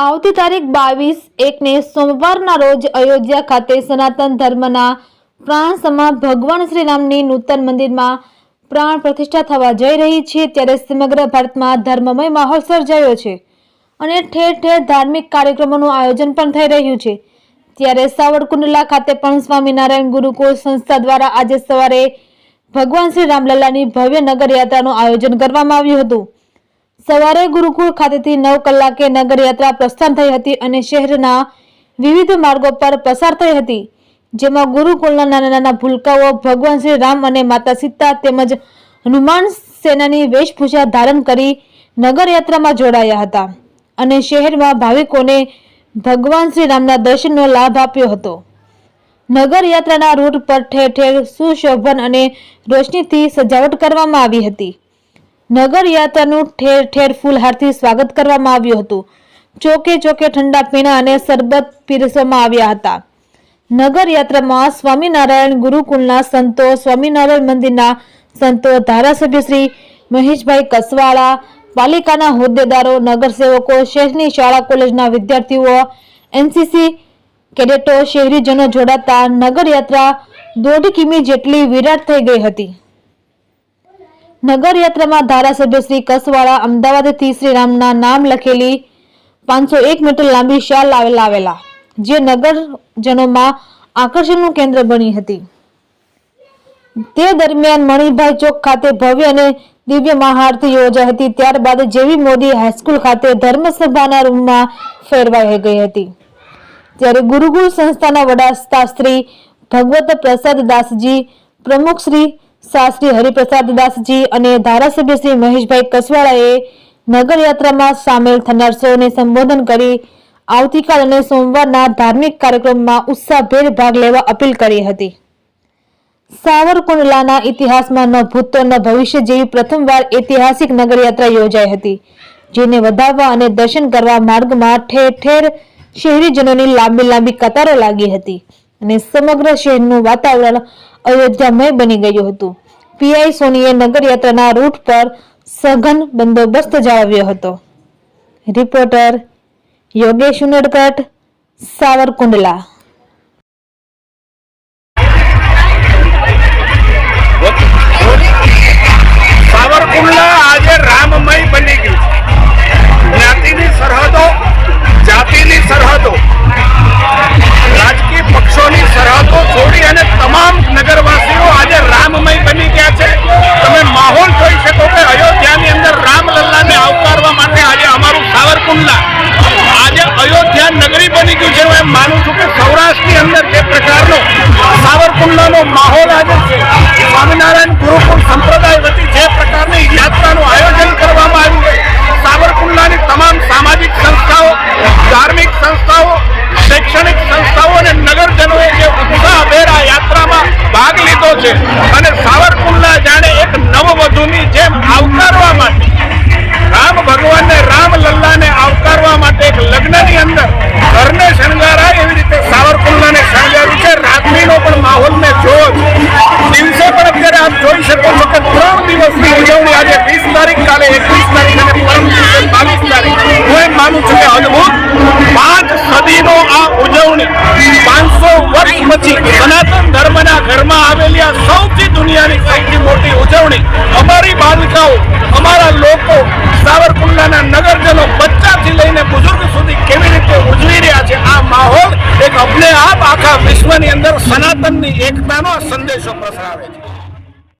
આવતી તારીખ બાવીસ એકને સોમવારના રોજ અયોધ્યા ખાતે સનાતન ધર્મના પ્રાણસમાં ભગવાન શ્રી રામની નૂતન મંદિરમાં પ્રાણ પ્રતિષ્ઠા થવા જઈ રહી છે, ત્યારે સમગ્ર ભારતમાં ધર્મમય માહોલ સર્જાયો છે અને ઠેર ઠેર ધાર્મિક કાર્યક્રમોનું આયોજન પણ થઈ રહ્યું છે. ત્યારે સાવરકુંડલા ખાતે પણ સ્વામિનારાયણ ગુરુકુળ સંસ્થા દ્વારા આજે સવારે ભગવાન શ્રી રામલલ્લાની ભવ્ય નગર યાત્રાનું આયોજન કરવામાં આવ્યું હતું. સવારે ગુરુકુળ ખાતેથી નવ કલાકે નગરયાત્રા પ્રસ્થાન થઈ હતી અને શહેરના વિવિધ માર્ગો પર પસાર થઈ હતી, જેમાં ગુરુકુળના નાના નાના ભૂલકાઓ, ભગવાન શ્રી રામ અને માતા સીતા તેમજ હનુમાન સેનાની વેશભૂષા ધારણ કરી નગરયાત્રામાં જોડાયા હતા અને શહેરમાં ભાવિકોને ભગવાન શ્રી રામના દર્શનનો લાભ આપ્યો હતો. નગરયાત્રાના રૂટ પર ઠેર ઠેર સુશોભન અને રોશનીથી સજાવટ કરવામાં આવી હતી. નગર યાત્રાનું ઠેર ઠેર ફૂલહારથી સ્વાગત કરવામાં આવ્યું હતું. ચોકે ચોકે ઠંડા પીણા અને શરબત પીરસવામાં આવ્યા હતા. નગર યાત્રામાં સ્વામિનારાયણ ગુરુકુળના સંતો, સ્વામિનારાયણ મંદિરના સંતો, ધારાસભ્ય શ્રી મહેશભાઈ કસવાળા, પાલિકાના હોદ્દેદારો, નગરસેવકો, શહેરની શાળા કોલેજના વિદ્યાર્થીઓ, એનસીસી કેડેટો, શહેરીજનો જોડાતા નગરયાત્રા દોઢ કિમી જેટલી વિરાટ થઈ ગઈ હતી. નગર યાત્રામાં ધારાસભ્ય શ્રી કસવાળા અમદાવાદથી શ્રીરામના નામ લખેલી પાંચસો એક મીટર લાંબી શાલ લાવેલા જે નગરજનોમાં આકર્ષણનું કેન્દ્ર બની હતી. તે દરમિયાન મણિભાઈ ચોક ખાતે ભવ્ય અને દિવ્ય મહાઆરતી યોજાઈ હતી. ત્યારબાદ જેવી મોદી હાઈસ્કૂલ ખાતે ધર્મસભાના રૂમમાં ફેરવાઈ ગઈ હતી. ત્યારે ગુરુકુળ સંસ્થાના વડા શ્રી ભગવત પ્રસાદ દાસજી, પ્રમુખ શ્રી શાસ્ત્રી હરિપ્રસાદ દાસજી અને ધારાસભ્ય શ્રી મહેશભાઈ કસવાળાએ નગરયાત્રામાં સામેલ થનાર સૌને સંબોધન કરી આવતીકાલ અને સોમવારના ધાર્મિક કાર્યક્રમમાં ઉત્સાહભેર ભાગ લેવા અપીલ કરી હતી. સાવરકુંડલાના ઇતિહાસમાં ન ભૂતો ન ભવિષ્ય જેવી પ્રથમવાર ઐતિહાસિક નગરયાત્રા યોજાઈ હતી, જેને વધાવવા અને દર્શન કરવા માર્ગમાં ઠેર ઠેર શહેરીજનોની લાંબી લાંબી કતારો લાગી હતી અને સમગ્ર શહેરનું વાતાવરણ અયોધ્યામય બની ગયું હતું. પીઆઈ સોનીએ નગરયાત્રાના રૂટ પર સઘન બંદોબસ્ત જાળવ્યો હતો. રિપોર્ટર યોગેશ ઉનડકટ સાવરકુંડલા. છે. અને સાવરકુંડલા જાણે એક નવવધુની જેમ પછી સનાતન ધર્મના ઘરમાં આવેલી આ સૌથી દુનિયાની સૌથી મોટી ઉજવણી અમારી બાલિકાઓ અમારા લોકો સાવરકુંડલાના નગરજનો બચ્ચાથી લઈને બુઝુર્ગ સુધી કેવી રીતે ઉજવી રહ્યા છે આ માહોલ એક અપને આપ આખા વિશ્વની અંદર સનાતનની એકતાનો સંદેશો પ્રસરાવે છે.